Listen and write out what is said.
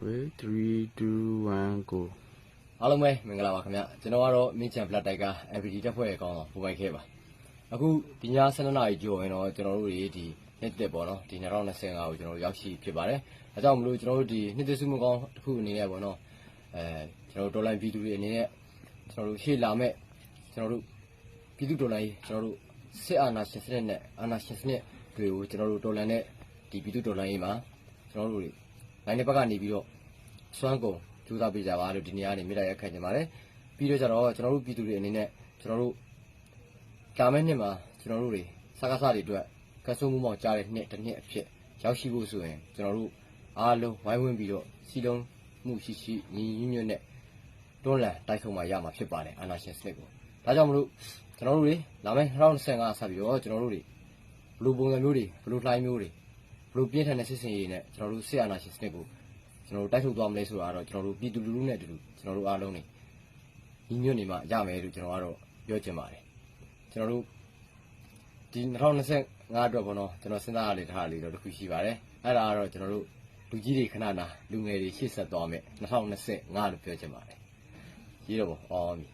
Okay 3 2 1 go အားလုံးပဲမင်္ဂလာပါခင်ဗျကျွန်တော်ကတော့မင်းချန်ပလက်တိုက်က MPD တက်ဖွဲ့ရဲ့ကောင်းဆောင်ပူပိုက်ခဲ့ပါအခုဒီည7နာရီကျော်ရင်တော့ကျွန်တော်တို့တွေဒီနှစ်သက်ပေါ့နော်ဒီ2025ကိုကျွန်တော်တို့ရောက်ရှိဖြစ်ပါတယ်အဲကြောင့်မလို့ကျွန်တော်တို့ဒီနှစ်သက်စုမကောင်းတစ်ခုအနေနဲ့ပေါ့နော်အဲကျွန်တော်တို့ဒေါ်လာပြည်သူတွေအနေနဲ့ကျွန်တော်တို့ရှေ့လာမဲ့ကျွန်တော်တို့ပြည်သူဒေါ်လာကြီးကျွန်တော်တို့စစ်အာဏာရှင်စနစ်နဲ့အာဏာရှင်စနစ်တွေကိုကျွန်တော်တို့ဒေါ်လာနဲ့ဒီပြည်သူဒေါ်လာကြီးမှာကျွန်တော်တို့တွေ နိုင်တဲ့ဘက်ကနေပြီးတော့စွမ်းကုန်ကြိုးစားပေးကြပါလို့ဒီနေ့ကနေမိလိုက်ရခန့်နေပါတယ်ပြီးတော့ကျတော့ကျွန်တော်တို့ပြည်သူတွေအနေနဲ့ကျွန်တော်တို့ကာမဲနှစ်မှာကျွန်တော်တို့တွေစကားစားတွေအတွက်ကဆုံမှုမောင်ကြားတဲ့နှစ်တစ်နှစ်အဖြစ်ရောက်ရှိဖို့ဆိုရင်ကျွန်တော်တို့အားလုံးဝိုင်းဝန်းပြီးတော့စီလုံးမှုရှိရှိညီညီညွတ်နဲ့တွန်းလှန်တိုက်ဆုံမှရမှာဖြစ်ပါတယ်အာနာရှင်စနစ်ကိုဒါကြောင့်မလို့ကျွန်တော်တို့တွေလာမယ့်2025ဆက်ပြီးတော့ကျွန်တော်တို့တွေဘလူပုံစံမျိုးတွေဘလူလှိုင်းမျိုးတွေ ဘလူပြင်းထန်တဲ့စစ်စင်ရေးနဲ့ကျွန်တော်တို့စစ်အာဏာရှင်စနစ်ကိုကျွန်တော်တို့တိုက်ထုတ်သွားမလဲဆိုတာကတော့ကျွန်တော်တို့ပြည်သူလူထုနဲ့အတူတူကျွန်တော်တို့အားလုံးနေညီညွတ်နေမှရမယ်လို့ကျွန်တော်ကတော့ပြောချင်ပါတယ်ကျွန်တော်တို့ဒီ2025အတွက်ပေါ့နော်ကျွန်တော်စဉ်းစားရလေထားလေးတော့တစ်ခုရှိပါတယ်အဲ့ဒါကတော့ကျွန်တော်တို့လူကြီးတွေခဏနာလူငယ်တွေရှေ့ဆက်သွားမယ်2025လို့ပြောချင်ပါတယ်ရေးတော့ပေါ့အော်မီ